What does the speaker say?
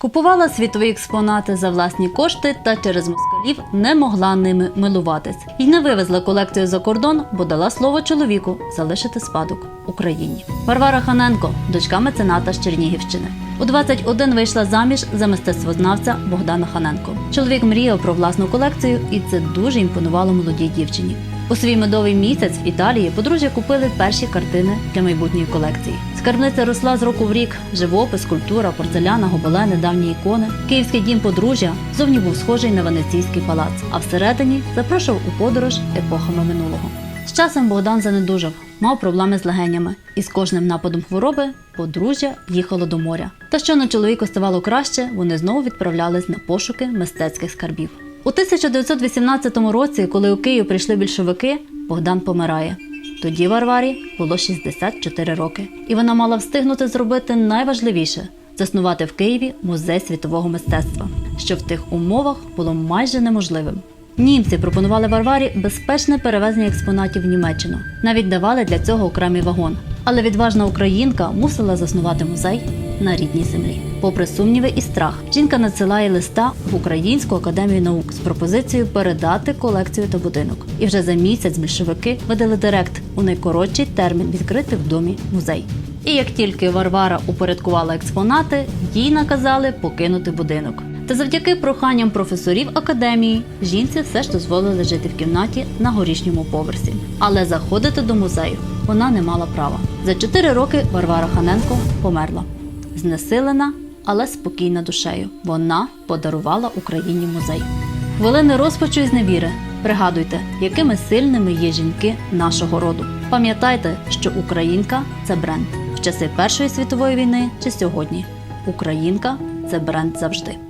Купувала світові експонати за власні кошти та через москалів не могла ними милуватись. І не вивезла колекцію за кордон, бо дала слово чоловіку залишити спадок Україні. Варвара Ханенко, дочка мецената з Чернігівщини. У 21 вийшла заміж за мистецтвознавця Богдана Ханенко. Чоловік мріяв про власну колекцію, і це дуже імпонувало молодій дівчині. У свій медовий місяць в Італії подружжя купили перші картини для майбутньої колекції. Скарбниця росла з року в рік: живопис, скульптура, порцеляна, гобелени, давні ікони. Київський дім подружжя зовні був схожий на венеційський палац, а всередині запрошував у подорож епохами минулого. З часом Богдан занедужав, мав проблеми з легенями, і з кожним нападом хвороби подружжя їхало до моря. Та щойно чоловіку ставало краще, вони знову відправлялись на пошуки мистецьких скарбів. У 1918 році, коли у Київ прийшли більшовики, Богдан помирає. Тоді Варварі було 64 роки, і вона мала встигнути зробити найважливіше заснувати в Києві музей світового мистецтва, що в тих умовах було майже неможливим. Німці пропонували Варварі безпечне перевезення експонатів в Німеччину, навіть давали для цього окремий вагон. Але відважна українка мусила заснувати музей на рідній землі. Попри сумніви і страх, жінка надсилає листа в Українську академію наук з пропозицією передати колекцію та будинок. І вже за місяць більшовики видали директ у найкоротший термін відкрити в домі музей. І як тільки Варвара упорядкувала експонати, їй наказали покинути будинок. Та завдяки проханням професорів академії жінці все ж дозволили жити в кімнаті на горішньому поверсі. Але заходити до музею вона не мала права. За чотири роки Варвара Ханенко померла, знесилена, але спокійна душею. Вона подарувала Україні музей. Хвилини розпачу і зневіри. Пригадуйте, якими сильними є жінки нашого роду. Пам'ятайте, що Українка це бренд в часи Першої світової війни чи сьогодні. Українка це бренд завжди.